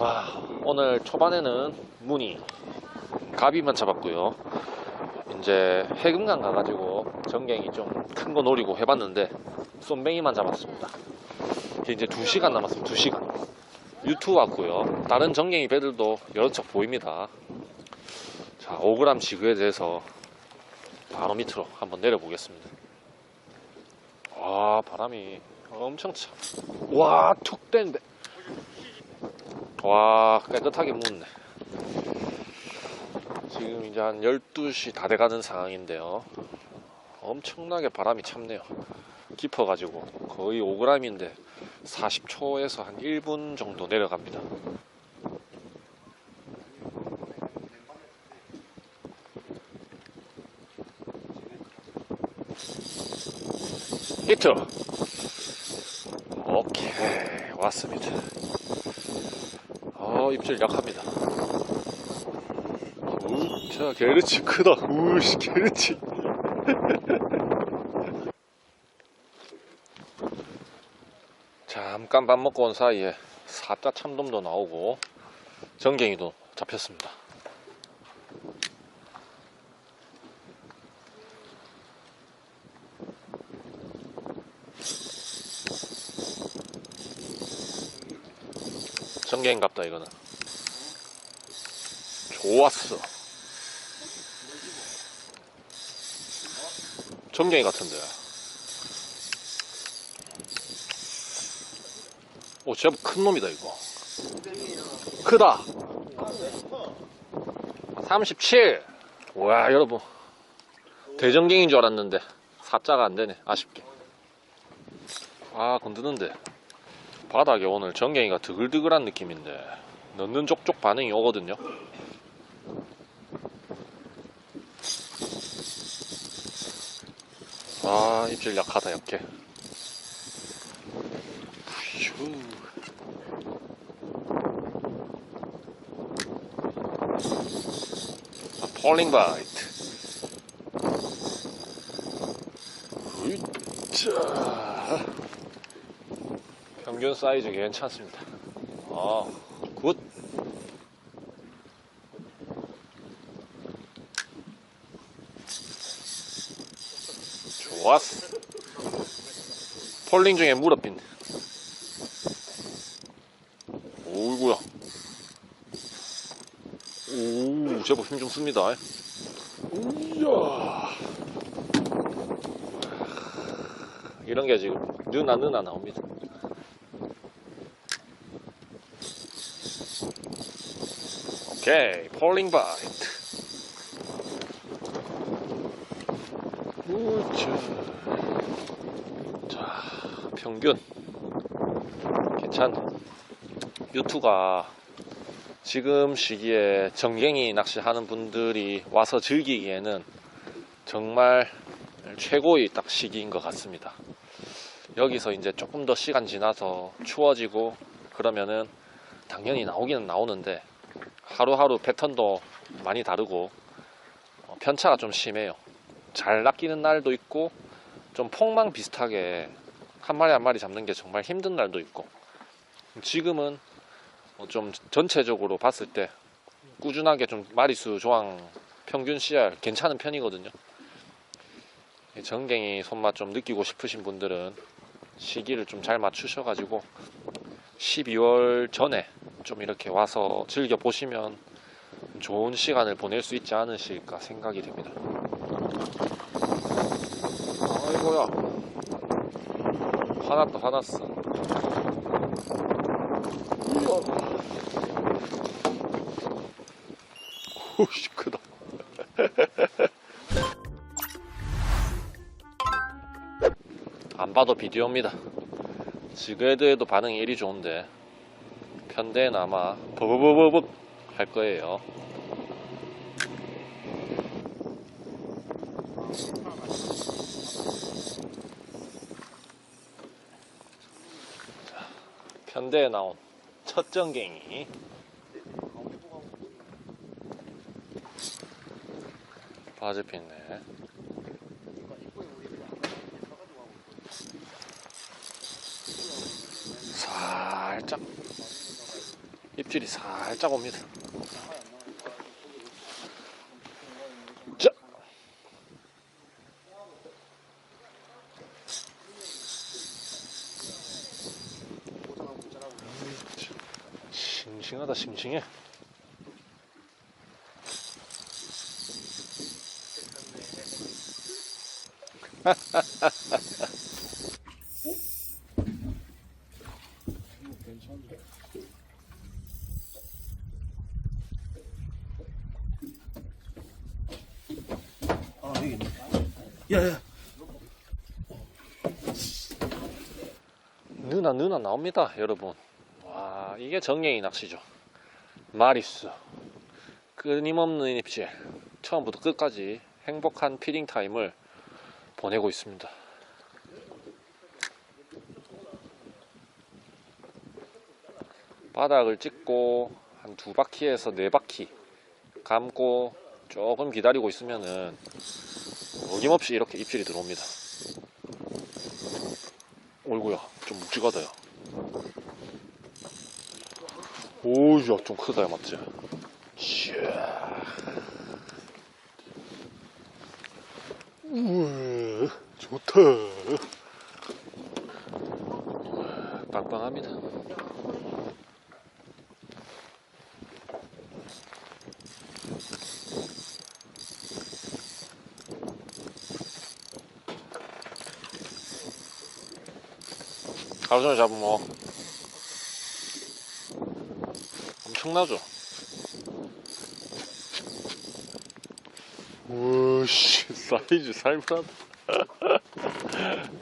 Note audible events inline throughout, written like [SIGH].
와 오늘 초반에는 무늬 가비만 잡았고요. 이제 해금강 가가지고 전갱이 좀 큰 거 노리고 해봤는데 쏨뱅이만 잡았습니다. 이제 2시간 남았습니다. 2시간. 유튜브 왔고요. 다른 전갱이 배들도 여러 척 보입니다. 자 5g 지그에 대해서 바로 밑으로 한번 내려 보겠습니다. 와 바람이 엄청 차. 와툭 댄데 와 깨끗하게 묻네. 지금 이제 한 12시 다 돼가는 상황인데요. 엄청나게 바람이 참네요. 깊어가지고. 거의 5g인데 40초에서 한 1분 정도 내려갑니다. 히트! 오케이. 왔습니다 어 입질 약합니다. 우 자 게르치 크다. 우씨 게르치. [LAUGHS] 잠깐 밥 먹고 온 사이에 사자 참돔도 나오고 전갱이도 잡혔습니다 전갱갑다 이거는. 좋았어. 전갱이 같은데. 오 제법 큰 놈이다 이거. 크다. 37 와 여러분. 대전갱인 줄 알았는데 사자가 안되네. 아쉽게. 아 건드는데 바닥에 오늘 전갱이가 드글드글한 느낌인데 넣는 족족 반응이 오거든요. 아 입질 약하다 약해 휴. 아, 폴링 바이트. 으이짜 평균 사이즈 괜찮습니다. 아, 굿. 좋았어. 폴링 중에 무릎핀. 오이구야. 오 제법 힘 좀 씁니다. 우야 이런 게 지금 느나 느나 나옵니다 오케이 폴링 바이트 우차 자 평균. 괜찮 유튜가 지금 시기에 정갱이 낚시하는 분들이 와서 즐기기에는 정말 최고의 딱 시기인 것 같습니다. 여기서 이제 조금 더 시간 지나서 추워지고 그러면은 당연히 나오기는 나오는데 하루하루 패턴도 많이 다르고 어, 편차가 좀 심해요. 잘 낚이는 날도 있고 좀 폭망 비슷하게 한 마리 한 마리 잡는 게 정말 힘든 날도 있고 지금은 뭐좀 전체적으로 봤을 때 꾸준하게 좀 마리수 조항 평균 CR 괜찮은 편이거든요. 이 전갱이 손맛 좀 느끼고 싶으신 분들은 시기를 좀 잘 맞추셔가지고 12월 전에 좀 이렇게 와서 즐겨 보시면 좋은 시간을 보낼 수 있지 않으실까 생각이 됩니다. 아이고야 화났다 화났어. 오씨 크다. [LAUGHS] 안 봐도 비디오입니다. 지그헤드에도 반응이 일이 좋은데 편대는 아마 버버버버벅 할 거예요. 자, 편대에 나온 첫 전갱이 바지 핀네 살짝 입질이 살짝 옵니다. 자. 싱싱하다 싱싱해. [LAUGHS] 아 있네. 야야. 느나 느나 나옵니다 여러분 와 이게 정갱이 낚시죠 마리수 끊임없는 입질 처음부터 끝까지 행복한 피딩 타임을 보내고 있습니다 바닥을 찍고 한 두 바퀴에서 네 바퀴 감고 조금 기다리고 있으면은 어김없이 이렇게 입질이 들어옵니다. 어이구야 좀 묵직하다 요 오우야 좀 크다 야 맞지? 우와 좋다. 빵빵합니다 하루 종일 잡으면 뭐 엄청나죠? 우씨 사이즈 살벌하다 [LAUGHS]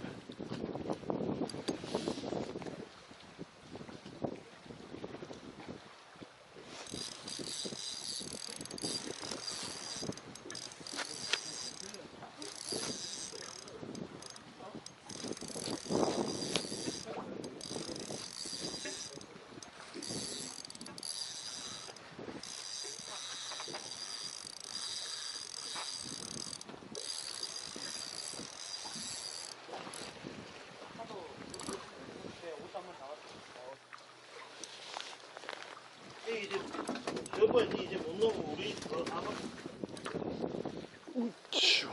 이제 저번 이제 못 넣으면 우리 더 아마 슈.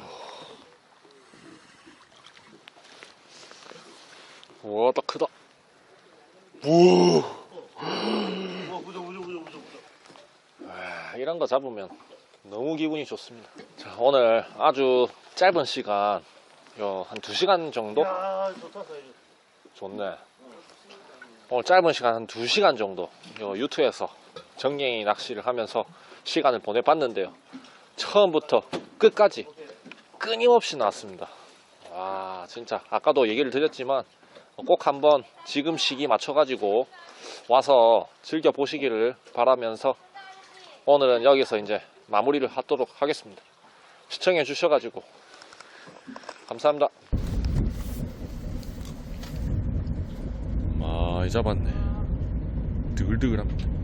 우와 딱 크다 우와 어 보자 보자 보자 보자 보자. 아, 이런 거 잡으면 너무 기분이 좋습니다. 자, 오늘 아주 짧은 시간, 요, 한 2시간 정도? 야 좋다 사이즈. 좋네. 오늘 짧은 시간, 한 2시간 정도, 요, 유튜에서 정갱이 낚시를 하면서 시간을 보내봤는데요. 처음부터 끝까지 끊임없이 나왔습니다. 와, 진짜, 아까도 얘기를 드렸지만, 꼭 한번 지금 시기 맞춰가지고 와서 즐겨 보시기를 바라면서 오늘은 여기서 이제 마무리를 하도록 하겠습니다. 시청해 주셔가지고 감사합니다. 많이 잡았네. 드글드글합니다.